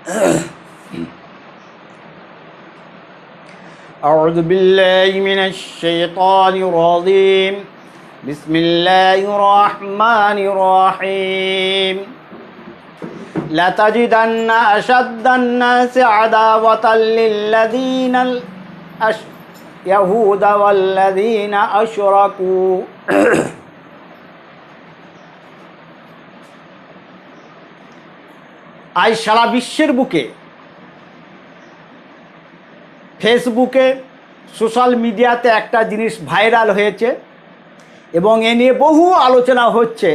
أعوذ بالله من الشيطان الرجيم بسم الله الرحمن الرحيم لتجدن أشد الناس عداوة للذين. يهود والذين أشركوا আজ সারা বিশ্বের বুকে, ফেসবুকে, সোশ্যাল মিডিয়াতে একটা জিনিস ভাইরাল হয়েছে এবং এ নিয়ে বহু আলোচনা হচ্ছে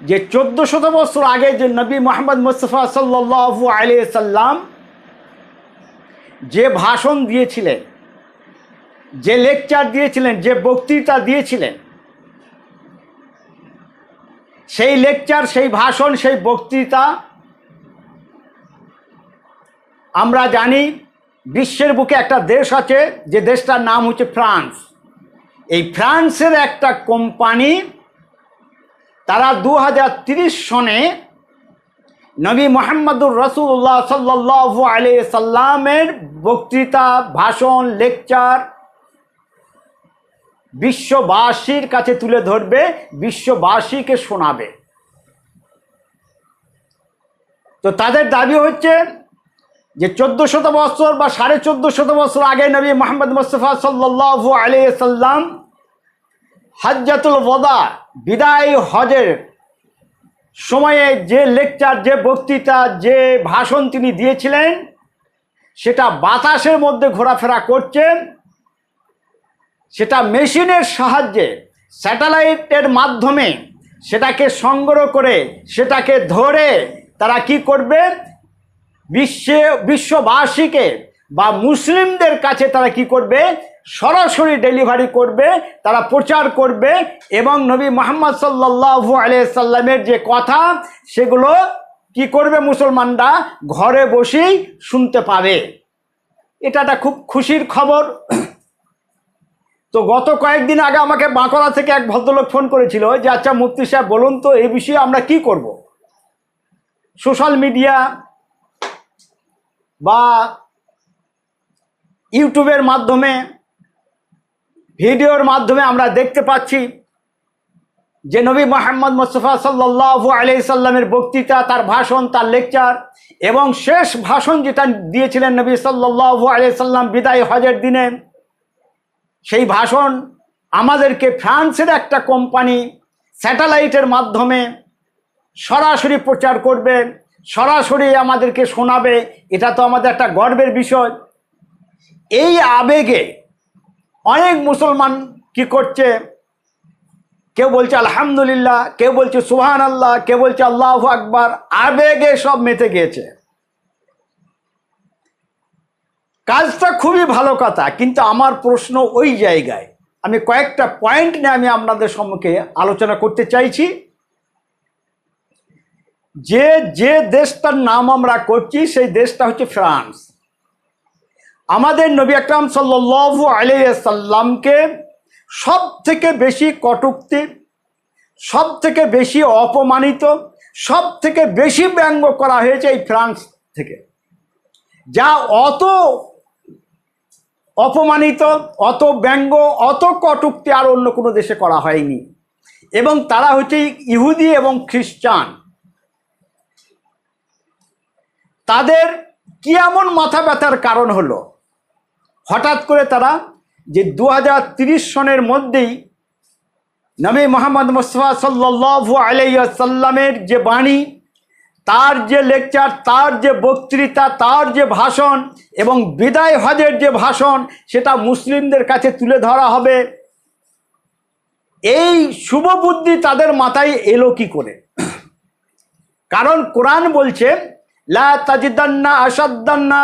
যে চোদ্দ শত বছর আগে যে নবী মোহাম্মদ মুস্তফা সাল্লু আলি সাল্লাম যে ভাষণ দিয়েছিলেন, যে লেকচার দিয়েছিলেন, যে বক্তৃতা দিয়েছিলেন সেই লেকচার সেই ভাষণ, সেই বক্তৃতা আমরা জানি বিশ্বের বুকে একটা দেশ আছে, যে দেশটার নাম হচ্ছে ফ্রান্স। এই ফ্রান্সের একটা কোম্পানি, তারা দু সনে নবী মোহাম্মদুর রসুল্লাহ সাল্লাহ আলি সাল্লামের বক্তৃতা, ভাষণ লেকচার বিশ্ববাসীর কাছে তুলে ধরবে, বিশ্ববাসীকে শোনাবে। তো তাদের দাবি হচ্ছে যে চোদ্দ শত বছর বা সাড়ে চোদ্দ শত বছর আগে নবী মোহাম্মদ মুস্তফা সাল্লু আলি সাল্লাম হজ্জাতুল ওদা বিদায় হজের সময়ে যে লেকচার, যে বক্তৃতা, যে ভাষণ তিনি দিয়েছিলেন, সেটা বাতাসের মধ্যে ঘোরাফেরা করছে সেটা মেশিনের সাহায্যে, স্যাটেলাইটের মাধ্যমে সেটাকে সংগ্রহ করে, সেটাকে ধরে তারা কি করবে? বিশ্বে, বিশ্ববাসীকে বা মুসলিমদের কাছে তারা কি করবে? সরাসরি ডেলিভারি করবে, তারা প্রচার করবে এবং নবী মোহাম্মদ সাল্লাহু আলিয়াল্লামের যে কথা, সেগুলো কি করবে মুসলমানরা? ঘরে বসেই শুনতে পাবে। এটা একটা খুব খুশির খবর। তো গত কয়েকদিন আগে আমাকে বাঁকড়া থেকে এক ভদ্রলোক ফোন করেছিল যে আচ্ছা মুফতি সাহেব, বলুন তো, এই বিষয়ে আমরা কি করব? সোশ্যাল মিডিয়া বা ইউটিউবের মাধ্যমে, ভিডিওর মাধ্যমে আমরা দেখতে পাচ্ছি যে, নবী মোহাম্মদ মোস্তফা সাল্লাহু আলি সাল্লামের বক্তৃতা, তার ভাষণ, তার লেকচার এবং শেষ ভাষণ যেটা দিয়েছিলেন নবী সাল্লাহু আলি সাল্লাম বিদায় হজের দিনে সেই ভাষণ আমাদেরকে ফ্রান্সের একটা কোম্পানি স্যাটেলাইটের মাধ্যমে সরাসরি প্রচার করবে, সরাসরি আমাদেরকে শোনাবে। এটা তো আমাদের একটা গর্বের বিষয়। এই আবেগে অনেক মুসলমান কি করছে? কেউ বলছে আলহামদুলিল্লাহ, কেউ বলছে সুহান আল্লাহ কেউ বলছে আল্লাহ আকবার। আবেগে সব মেতে গিয়েছে। কাজটা খুবই ভালো কথা, কিন্তু আমার প্রশ্ন ওই জায়গায়। আমি কয়েকটা পয়েন্ট নিয়ে আমি আপনাদের সম্মুখে আলোচনা করতে চাইছি। যে যে দেশটার নাম আমরা করছি, সেই দেশটা হচ্ছে ফ্রান্স। আমাদের নবী আকরাম সাল্লু আলিয়াল্লামকে সব থেকে বেশি কটুক্তি সব থেকে বেশি অপমানিত সব থেকে বেশি ব্যঙ্গ করা হয়েছে এই ফ্রান্স থেকে। যা অত অপমানিত, অত ব্যঙ্গ, অত কটুক্তি আর অন্য কোনো দেশে করা হয়নি। এবং তারা হচ্ছে ইহুদি এবং খ্রিস্টান। তাদের কি এমন মাথা ব্যথার কারণ হলো? হঠাৎ করে তারা যে দু সনের মধ্যেই নবী মোহাম্মদ মুস্তফা সাল্লু আলাইসাল্লামের যে বাণী তার যে লেকচার তার যে বক্তৃতা, তার যে ভাষণ এবং বিদায় হজের যে ভাষণ, সেটা মুসলিমদের কাছে তুলে ধরা হবে। এই শুভ বুদ্ধি তাদের মাথায় এলো কি করে? কারণ কোরআন বলছে, লা তাজিদান্না আসাদ্দান্না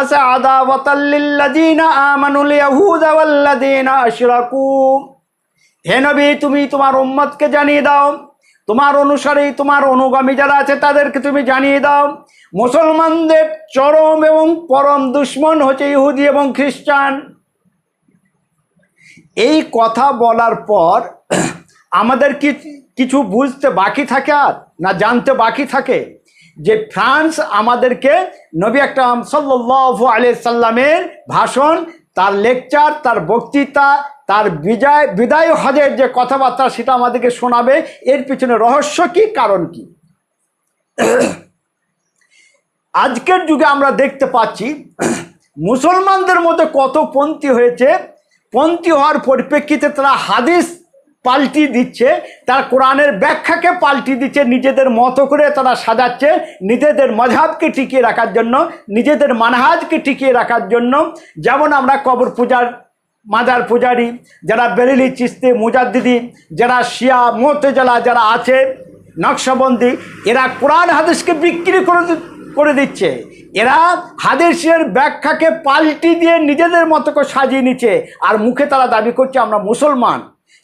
তুমি তোমার উম্মতকে জানিয়ে দাও তোমার অনুসারী, তোমার অনুগামী যারা আছে, তাদেরকে তুমি জানিয়ে দাও। মুসলমানদের চরম এবং পরম দুশ্মন হচ্ছে ইহুদি এবং খ্রিস্টান। এই কথা বলার পর, আমাদের কি কিছু বুঝতে বাকি থাকে আর? না জানতে বাকি থাকে? যে ফ্রান্স আমাদেরকে নবী আকরাম সাল্লাল্লাহু আলাইহি সাল্লামের ভাষণ তার লেকচার, তার বক্তৃতা, তার বিজয়, বিদায় হজের যে কথাবার্তা সেটা আমাদেরকে শোনাবে, এর পিছনে রহস্য কি, কারণ কি? আজকের যুগে আমরা দেখতে পাচ্ছি, মুসলমানদের মধ্যে কত পন্থী হয়েছে। পন্থী হওয়ার পরিপ্রেক্ষিতে তারা হাদিস পাল্টি দিচ্ছে, তার কোরআনের ব্যাখ্যাকে পাল্টি দিচ্ছে, নিজেদের মতো করে তারা সাজাচ্ছে, নিজেদের মজাবকে টিকিয়ে রাখার জন্য, নিজেদের মানহাজকে টিকিয়ে রাখার জন্য। যেমন আমরা কবর পূজার, মাজার পূজারি, যারা বেরেলি চিস্তি মুজাদ্দিদি, যারা শিয়া, মোতেজালা যারা আছে, নকশবন্দি, এরা কোরআন হাদিসকে বিক্রি করে করে দিচ্ছে। এরা হাদিসের ব্যাখ্যাকে পাল্টি দিয়ে নিজেদের মতো করে সাজিয়ে নিচ্ছে, আর মুখে তারা দাবি করছে, আমরা মুসলমান।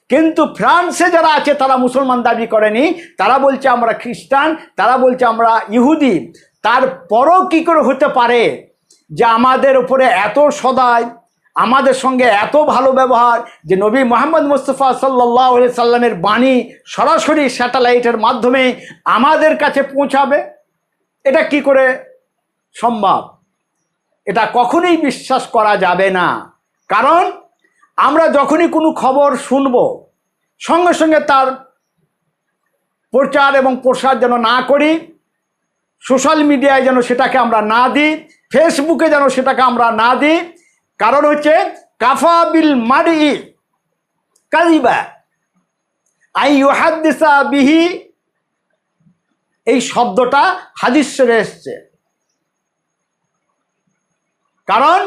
কিন্তু ফ্রান্সে যারা আছে, তারা মুসলমান দাবি করেনি। তারা বলছে, আমরা খ্রিস্টান। তারা বলছে, আমরা ইহুদি। তারপরও কী করে হতে পারে যে আমাদের উপরে এত সদায় আমাদের সঙ্গে এত ভালো ব্যবহার, যে নবী মোহাম্মদ মুস্তফা সাল্লাহ সাল্লামের বাণী সরাসরি স্যাটেলাইটের মাধ্যমে আমাদের কাছে পৌঁছাবে? এটা কি করে সম্ভব? এটা কখনোই বিশ্বাস করা যাবে না। কারণ আমরা যখনই কোনো খবর শুনব, সঙ্গে সঙ্গে তার প্রচার এবং প্রসার যেন না করি, সোশ্যাল মিডিয়ায় যেন সেটাকে আমরা না দিই, ফেসবুকে যেন সেটাকে আমরা না দিই, কারণ হচ্ছে কাফা বিল মারি কালিবা আই ইউহাদ্দিসা বিহি, এই শব্দটা হাদিস এসছে। কারণ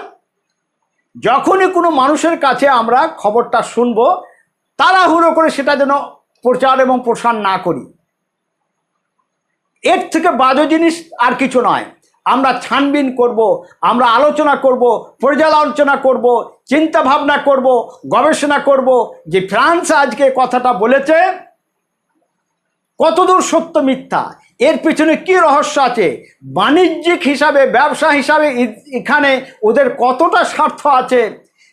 যখনই কোনো মানুষের কাছে আমরা খবরটা শুনব, তাড়াহুড়ো করে সেটা যেন প্রচার এবং প্রসার না করি। এর থেকে বাজে জিনিস আর কিছু নয়। আমরা ছানবিন করব, আমরা আলোচনা করব, পর্যালোচনা করব চিন্তা ভাবনা করব, গবেষণা করব যে ফ্রান্স আজকে কথাটা বলেছে, কতদূর সত্য মিথ্যা? এর পিছনে কি রহস্য আছে? বাণিজ্যিক হিসাবে, ব্যবসা হিসাবে এখানে ওদের কতটা স্বার্থ আছে?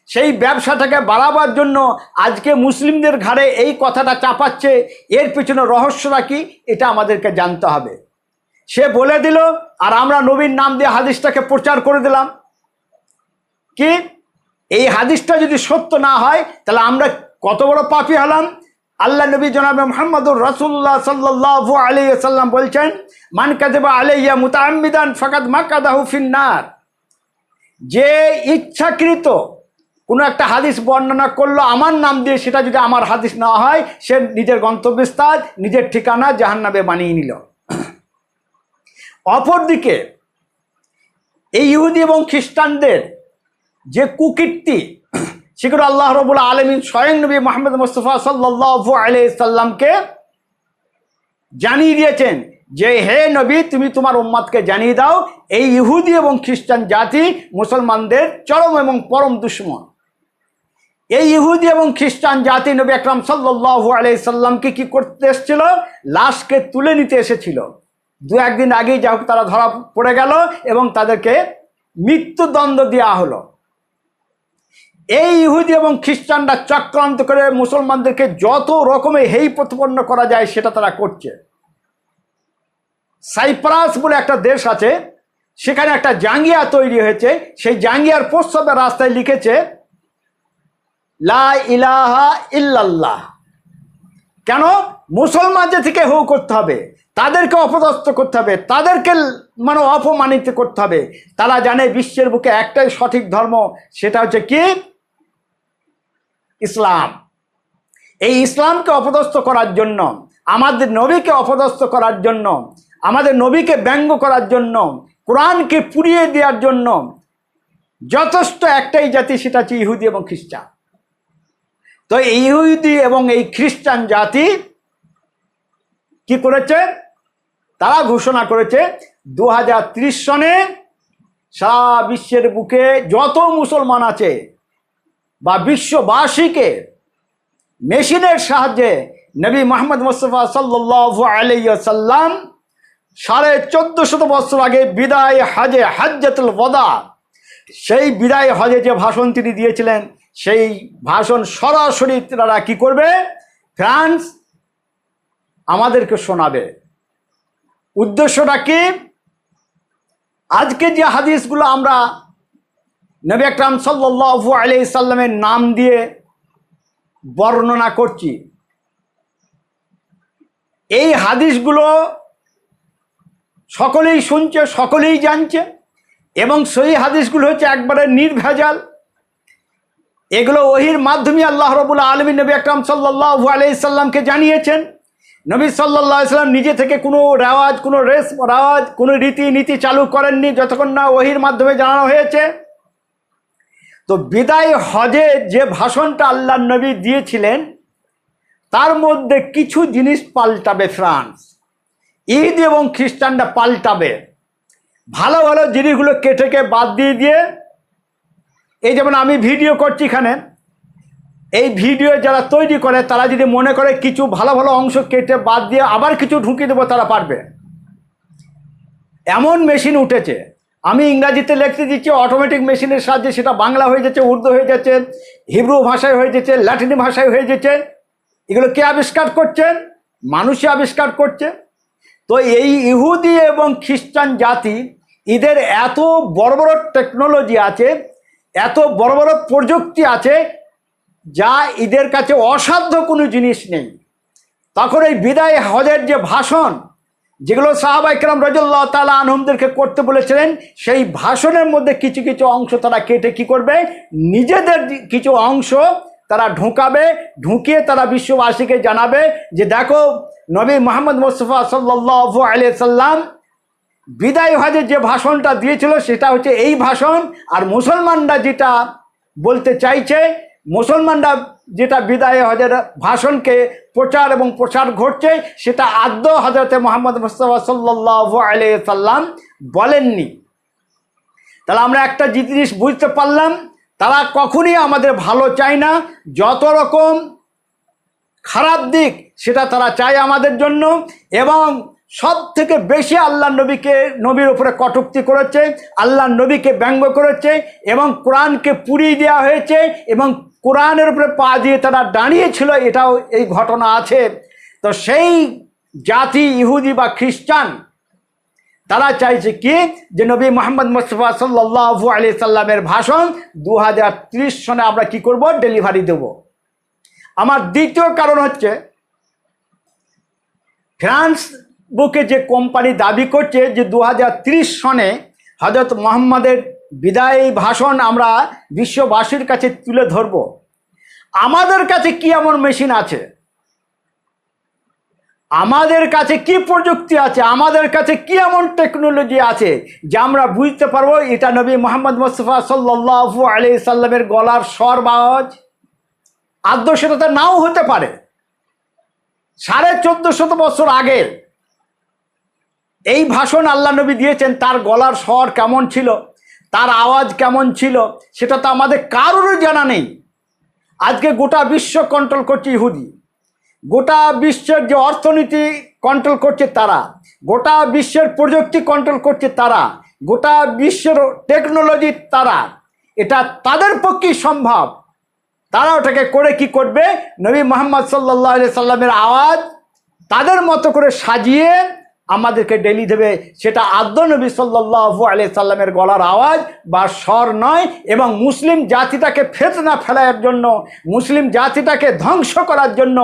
সেই ব্যবসাটাকে বাড়াবার জন্য আজকে মুসলিমদের ঘাড়ে এই কথাটা চাপাচ্ছে। এর পিছনে রহস্যটা কি? এটা আমাদেরকে জানতে হবে। সে বলে দিল, আর আমরা নবীর নাম দিয়ে হাদিসটাকে প্রচার করে দিলাম। কি? এই হাদিসটা যদি সত্য না হয়, তাহলে আমরা কত বড় পাপি হলাম? আল্লাহ নবী জনাব মোহাম্মদুর রসুল্লাহ সাল্লাহ আলী সাল্লাম বলছেন, মান কাদেবা আলাইয়া মুতামিদান ফকাত মাকাদাহু ফিন্নার। যে ইচ্ছাকৃত কোনো একটা হাদিস বর্ণনা করল, আমার নাম দিয়ে সেটা যদি আমার হাদিস না হয়, সে নিজের গন্তব্যস্থান, নিজের ঠিকানা জাহান্নাবে বানিয়ে নিল। অপরদিকে, এই ইহুদি এবং খ্রিস্টানদের যে কুকীর্তি সেগুলো আল্লাহ রবুল আলমিন স্বয়ং নবী মোহাম্মদ মুস্তফা সাল্লাহ আলি সাল্লামকে জানিয়ে দিয়েছেন যে, হে নবী, তুমি তোমার উম্মাদকে জানিয়ে দাও, এই ইহুদি এবং খ্রিস্টান জাতি মুসলমানদের চরম এবং পরম দুশ্মন। এই ইহুদি এবং খ্রিস্টান জাতি নবী আকরাম সাল্লাহ আলি সাল্লামকে কি করতে এসেছিল? লাশকে তুলে নিতে এসেছিল। দু একদিন আগেই যা তারা ধরা পড়ে গেল এবং তাদেরকে মৃত্যুদণ্ড দেওয়া হলো। এই ইহুদি এবং খ্রিস্টানরা চক্রান্ত করে মুসলমানদেরকে যত রকমের হেই প্রতিপন্ন করা যায় সেটা তারা করছে। সাইপ্রাস বলে একটা দেশ আছে, সেখানে একটা জাঙ্গিয়া তৈরি হয়েছে। সেই জাঙ্গিয়ার প্রস্তাবের রাস্তায় লিখেছে, লা ইলাহা ইল্লাল্লাহ। কেন? মুসলমান যে থেকে হু করতে হবে, তাদেরকে অপদস্থ করতে হবে, তাদেরকে মানে অপমানিত করতে হবে। তারা জানে বিশ্বের বুকে একটাই সঠিক ধর্ম, সেটা হচ্ছে কি? ইসলাম। এই ইসলামকে অপদস্থ করার জন্য, আমাদের নবীকে অপদস্থ করার জন্য, আমাদের নবীকে ব্যঙ্গ করার জন্য, কোরআনকে পুড়িয়ে দেওয়ার জন্য যথেষ্ট একটাই জাতি, সেটা হচ্ছে ইহুদি এবং খ্রিস্টান। তো এই ইহুদি এবং এই খ্রিস্টান জাতি কি করেছে? তারা ঘোষণা করেছে দু হাজার ত্রিশ সনে সারা বিশ্বের বুকে যত মুসলমান আছে বা বিশ্ববাসীকে মেশিনের সাহায্যে নবী মোহাম্মদ মুস্তফা সাল্লাহ আলাইসাল্লাম সাড়ে চোদ্দ শত বছর আগে বিদায় হাজে, হাজ্জাতুল ওয়াদা, সেই বিদায় হজে যে ভাষণ তিনি দিয়েছিলেন, সেই ভাষণ সরাসরি তারা কি করবে? ফ্রান্স আমাদেরকে শোনাবে। উদ্দেশ্যটা কি? আজকে যে হাদিসগুলো আমরা নবী আকরাম সাল্লু আলি সাল্লামের নাম দিয়ে বর্ণনা করছি। এই হাদিসগুলো সকলেই শুনছে, সকলেই জানছে এবং সেই হাদিসগুলো হচ্ছে একবারে নির্ভেজাল। এগুলো ওহির মাধ্যমে আল্লাহ রবুল্লা আলমী নবী আকরাম সাল্লাহ আলাইসাল্লামকে জানিয়েছেন। নবী সাল্লাহ সাল্লাম নিজে থেকে কোনো রেওয়াজ, কোনো রেস, রেওয়াজ, কোনো রীতি নীতি চালু করেননি, যতক্ষণ না ওহির মাধ্যমে জানানো হয়েছে। তো বিদায় হজে যে ভাষণটা আল্লাহ নবী দিয়েছিলেন, তার মধ্যে কিছু জিনিস পাল্টাবে ফ্রান্স। ঈদ এবং খ্রিস্টানরা পাল্টাবে। ভালো ভালো জিনিসগুলো কেটেকে বাদ দিয়ে দিয়ে, এই যেমন আমি ভিডিও করছি এখানে, এই ভিডিও যারা তৈরি করে, তারা যদি মনে করে কিছু ভালো ভালো অংশ কেটে বাদ দিয়ে আবার কিছু ঢুকিয়ে দেবো, তারা পারবে। এমন মেশিন উঠেছে আমি ইংরাজিতে লিখতে দিচ্ছি অটোমেটিক মেশিনের সাহায্যে সেটা বাংলা হয়ে যাচ্ছে, উর্দু হয়ে যাচ্ছে, হিব্রু ভাষায় হয়ে যাচ্ছে, ল্যাটিন ভাষায় হয়ে যাচ্ছে। এগুলো কে আবিষ্কার করছেন মানুষই আবিষ্কার করছে। তো এই ইহুদি এবং খ্রিস্টান জাতি, এদের এত বড় বড় টেকনোলজি আছে, এত বড় বড় প্রযুক্তি আছে, যা এদের কাছে অসাধ্য কোনো জিনিস নেই। তখন এই বিদায় হজের যে ভাষণ যেগুলো সাহাবাইকরাম রজল্লাহ তালা আনহমদেরকে করতে বলেছিলেন, সেই ভাষণের মধ্যে কিছু কিছু অংশ তারা কেটে কি করবে? নিজেদের কিছু অংশ তারা ঢুকাবে, ঢুকিয়ে তারা বিশ্ববাসীকে জানাবে যে দেখো, নবী মোহাম্মদ মোস্তফা সাল্লাহ আলিয়া সাল্লাম বিদায় হজে যে ভাষণটা দিয়েছিল, সেটা হচ্ছে এই ভাষণ। আর মুসলমানরা যেটা বলতে চাইছে মুসলমানরা যেটা বিদায় হজের ভাষণকে প্রচার এবং প্রসার ঘটছে, সেটা আদ্য হজরতে মোহাম্মদ মুস্তফা সাল্লাহ আলিয়া সাল্লাম বলেননি। তাহলে আমরা একটা জিনিস বুঝতে পারলাম, তারা কখনই আমাদের ভালো চায় না, যত রকম খারাপ দিক সেটা তারা চায় আমাদের জন্য, এবং সব থেকে বেশি আল্লাহ নবীকে, নবীর উপরে কটুক্তি করেছে, আল্লাহ নবীকে ব্যঙ্গ করেছে, এবং কোরআনকে পুড়িয়ে দেওয়া হয়েছে, এবং কোরআনের উপরে পা দিয়ে তারা দাঁড়িয়েছিল, এটাও এই ঘটনা আছে। তো সেই জাতি ইহুদি বা খ্রিস্টান, তারা চাইছে কি? যে নবী মোহাম্মদ মুস্তফা সাল্লু আলি সাল্লামের ভাষণ দু সনে আমরা কি করব? ডেলিভারি দেব। আমার দ্বিতীয় কারণ হচ্ছে, ফ্রান্স বুকে যে কোম্পানি দাবি করছে যে দু সনে হজরত মোহাম্মদের বিদায়ী ভাষণ আমরা বিশ্ববাসীর কাছে তুলে ধরব। আমাদের কাছে কি এমন মেশিন আছে? আমাদের কাছে কি প্রযুক্তি আছে? আমাদের কাছে কি এমন টেকনোলজি আছে যে আমরা বুঝতে পারব? এটা নবী মোহাম্মদ মুস্তফা সাল্লু আলি সাল্লামের গলার স্বর বা আওয়াজ? আদ্য নাও হতে পারে। সাড়ে চোদ্দ শত বছর আগের এই ভাষণ আল্লাহ নবী দিয়েছেন, তার গলার স্বর কেমন ছিল? তার আওয়াজ কেমন ছিল সেটা তো আমাদের কারোরই জানা নেই। আজকে গোটা বিশ্ব কন্ট্রোল করছে ইহুদি। গোটা বিশ্বের যে অর্থনীতি কন্ট্রোল করছে তারা। গোটা বিশ্বের প্রযুক্তি কন্ট্রোল করছে তারা। গোটা বিশ্বের টেকনোলজি তারা। এটা তাদের পক্ষেই সম্ভব। তারা ওটাকে করে কি করবে? নবী মোহাম্মদ সাল্লাহ সাল্লামের আওয়াজ তাদের মতো করে সাজিয়ে আমাদেরকে ডেলি দেবে, সেটা আদ্য নবী সাল্লাহু আলিয়া সাল্লামের গলার আওয়াজ বা স্বর নয়, এবং মুসলিম জাতিটাকে ফেতনা ফেলার জন্য, মুসলিম জাতিটাকে ধ্বংস করার জন্য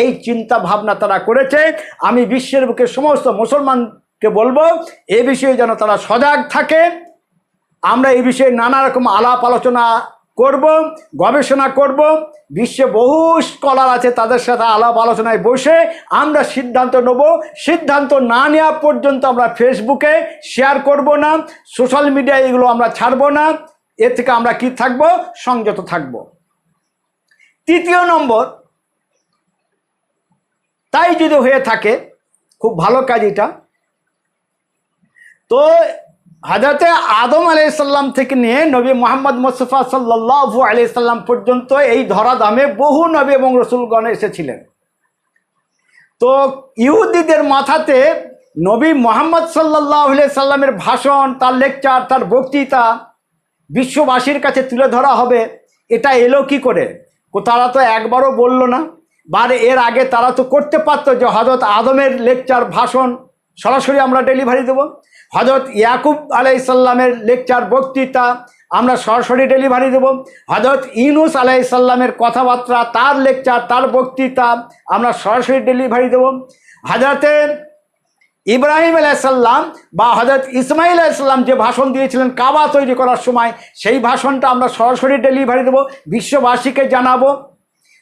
এই চিন্তা ভাবনা তারা করেছে। আমি বিশ্বের বুকে সমস্ত মুসলমানকে বলব, এ বিষয়ে যেন তারা সজাগ থাকে। আমরা এই বিষয়ে নানা রকম আলাপ আলোচনা করব, গবেষণা করব, বিশ্বে বহু স্কলার আছে তাদের সাথে আলাপ আলোচনায় বসে আমরা সিদ্ধান্ত নেব। সিদ্ধান্ত না নেওয়া পর্যন্ত আমরা ফেসবুকে শেয়ার করব না সোশ্যাল মিডিয়ায় এগুলো আমরা ছাড়ব না, এর থেকে আমরা কি থাকব? সংযত থাকব। তৃতীয় নম্বর, তাই যদি হয়ে থাকে, খুব ভালো কাজ এটা, তো হাজরতে আদম আলাইসাল্লাম থেকে নিয়ে নবী মোহাম্মদ মুস্তফা সাল্লাহু আলাইসাল্লাম পর্যন্ত এই ধরাধামে বহু নবী এবং রসুলগণ এসেছিলেন। তো ইহুদিদের মাথাতে নবী মোহাম্মদ সাল্লাহ সাল্লামের ভাষণ, তার লেকচার, তার বক্তৃতা বিশ্ববাসীর কাছে তুলে ধরা হবে। এটা এলো কি করে? তারা তো একবারও বলল না। বার এর আগে তারা তো করতে পারতো যে হজরত আদমের লেকচার, ভাষণ সরাসরি আমরা ডেলিভারি দেবো। হজরত ইয়াকুব আলাইসাল্লামের লেকচার বক্তৃতা আমরা সরাসরি ডেলিভারি দেব। হজরত ইউনুস আলাইসাল্লামের কথাবার্তা, তার লেকচার তার বক্তৃতা আমরা সরাসরি ডেলিভারি দেব। হজরতের ইব্রাহিম আলাইসাল্লাম বা হজরত ইসমাইল আলাইসাল্লাম যে ভাষণ দিয়েছিলেন কাবা তৈরি করার সময়, সেই ভাষণটা আমরা সরাসরি ডেলিভারি দেবো। বিশ্ববাসীকে জানাব।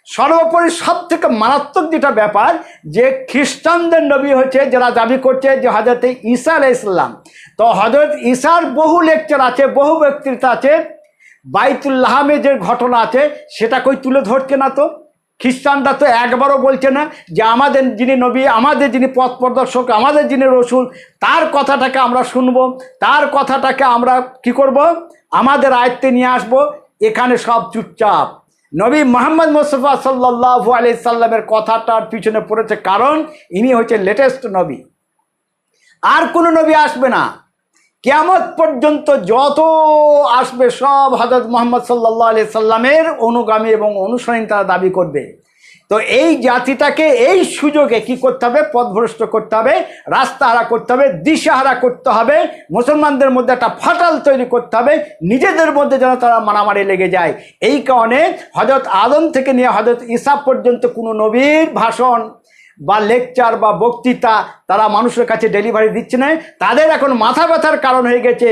সর্বোপরি সব থেকে মারাত্মক যেটা ব্যাপার, যে খ্রিস্টানদের নবী হচ্ছে যারা দাবি করছে যে হজরত ঈসা ইসলাম তো হজরত ঈশার বহু লেকচার আছে, বহু বক্তৃতা আছে। বাইতুল্লাহামে যে ঘটনা আছে, সেটা কই তুলে ধরছে না তো? খ্রিস্টানরা তো একবারও বলছে না যে আমাদের যিনি নবী, আমাদের যিনি পথ প্রদর্শক, আমাদের যিনি রসুল, তার কথাটাকে আমরা শুনব, তার কথাটাকে আমরা কি করব? আমাদের আয়ত্তে নিয়ে আসব। এখানে সব চুপচাপ। নবী মোহাম্মদ মোস্তফা সাল্লাহ আলি সাল্লামের কথাটার পিছনে পড়েছে কারণ ইনি হচ্ছে লেটেস্ট নবী। আর কোনো নবী আসবে না। কেয়ামত পর্যন্ত যত আসবে সব হজরত মোহাম্মদ সাল্লাহ আলি সাল্লামের অনুগামী এবং অনুসরণ তারা দাবি করবে। তো এই জাতিটাকে, এই সুযোগে কি করতে হবে? পথভ্রষ্ট করতে হবে রাস্তাহারা করতে হবে দিশাহারা করতে হবে, মুসলমানদের মধ্যে একটা ফাটাল তৈরি করতে হবে, নিজেদের মধ্যে যেন তারা মারামারি লেগে যায়। এই কারণে হজরত আদম থেকে নিয়ে হজরত ইসাব পর্যন্ত কোনো নবীর ভাষণ। বা লেকচার বা বক্তৃতা তারা মানুষের কাছে ডেলিভারি দিচ্ছে না। তাদের এখন মাথা ব্যথার কারণ হয়ে গেছে।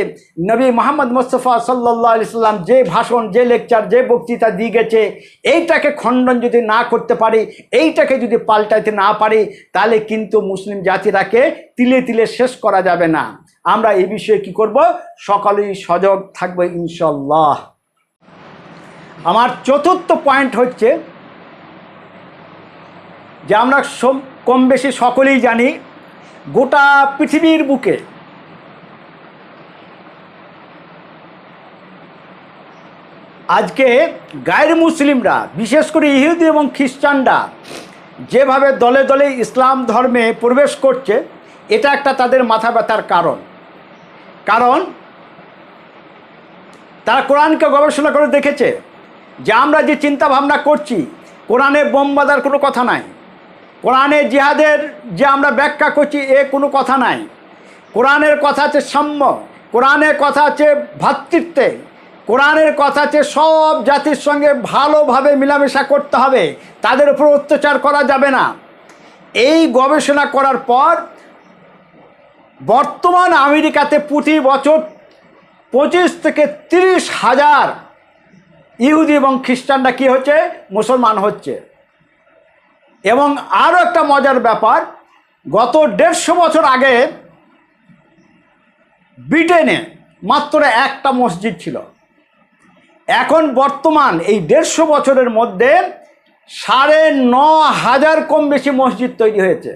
নবী মোহাম্মদ মোস্তফা সাল্লাহ সাল্লাম যে ভাষণ, যে লেকচার যে বক্তৃতা দিয়ে গেছে, এইটাকে খণ্ডন যদি না করতে পারি, এইটাকে যদি পাল্টাইতে না পারি, তাহলে কিন্তু মুসলিম জাতিরাকে তিলে তিলে শেষ করা যাবে না। আমরা এই বিষয়ে কি করব? সকালেই সজাগ থাকব ইনশাল্লাহ আমার চতুর্থ পয়েন্ট হচ্ছে যে আমরা কম বেশি সকলেই জানি, গোটা পৃথিবীর বুকে আজকে গায়ের মুসলিমরা, বিশেষ করে ইহুদি এবং খ্রিস্টানরা, যেভাবে দলে দলে ইসলাম ধর্মে প্রবেশ করছে, এটা একটা তাদের মাথা ব্যথার কারণ। কারণ, তারা কোরআনকে গবেষণা করে দেখেছে যে আমরা যে চিন্তা ভাবনা করছি, কোরআনে বোম বাঁধার কোনো কথা নাই। কোরআনে জিহাদের যে আমরা ব্যাখ্যা করছি, এ কোনো কথা নাই। কোরআনের কথা আছে সাম্য, কোরআনের কথা আছে ভ্রাতৃত্বে, কোরআনের কথা আছে সব জাতির সঙ্গে ভালোভাবে মেলামেশা করতে হবে, তাদের উপর অত্যাচার করা যাবে না। এই গবেষণা করার পর বর্তমান আমেরিকাতে প্রতি বছর পঁচিশ থেকে তিরিশ হাজার ইহুদি এবং খ্রিস্টানরা কি হচ্ছে? মুসলমান হচ্ছে। এবং আরও একটা মজার ব্যাপার, গত দেড়শো বছর আগে ব্রিটেনে মাত্র একটা মসজিদ ছিল। এখন বর্তমান এই দেড়শো বছরের মধ্যে সাড়ে ন হাজার কম বেশি মসজিদ তৈরি হয়েছে।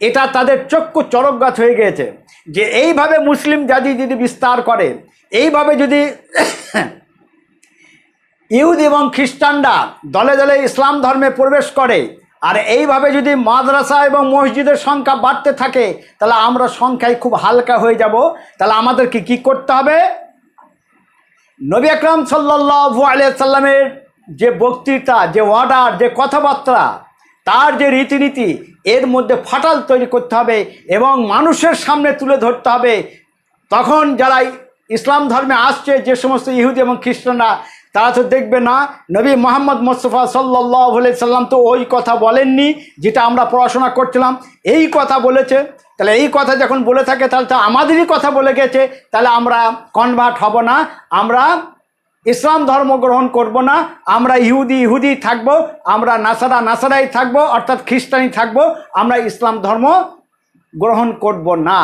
এটা তাদের চক্ষু চরক গাছ হয়ে গিয়েছে যে এইভাবে মুসলিম জাতি যদি বিস্তার করে, এইভাবে যদি ইহুদ এবং খ্রিস্টানরা দলে দলে ইসলাম ধর্মে প্রবেশ করে আর এইভাবে যদি মাদ্রাসা এবং মসজিদের সংখ্যা বাড়তে থাকে, তাহলে আমরা সংখ্যায় খুব হালকা হয়ে যাব। তাহলে আমাদেরকে কি করতে হবে? নবী আকরাম সাল্লাল্লাহু আলিয়া সাল্লামের যে বক্তৃতা, যে অর্ডার, যে কথাবার্তা, তার যে রীতিনীতি, এর মধ্যে ফাটাল তৈরি করতে হবে এবং মানুষের সামনে তুলে ধরতে হবে। তখন যারা ইসলাম ধর্মে আসছে, যে সমস্ত ইহুদি এবং খ্রিস্টানরা তারা তো দেখবে না, নবী মোহাম্মদ মোস্তফা সাল্লাহ সাল্লাম তো ওই কথা বলেননি যেটা আমরা পড়াশোনা করছিলাম। এই কথা বলেছে, তাহলে এই কথা যখন বলে থাকে, তাহলে তো আমাদেরই কথা বলে গেছে, তাহলে আমরা কনভার্ট হব না, আমরা ইসলাম ধর্ম গ্রহণ করব না, আমরা ইহুদি ইহুদি থাকব, আমরা নাসারা, নাসারাই থাকব, অর্থাৎ খ্রিস্টানই থাকব, আমরা ইসলাম ধর্ম গ্রহণ করব না।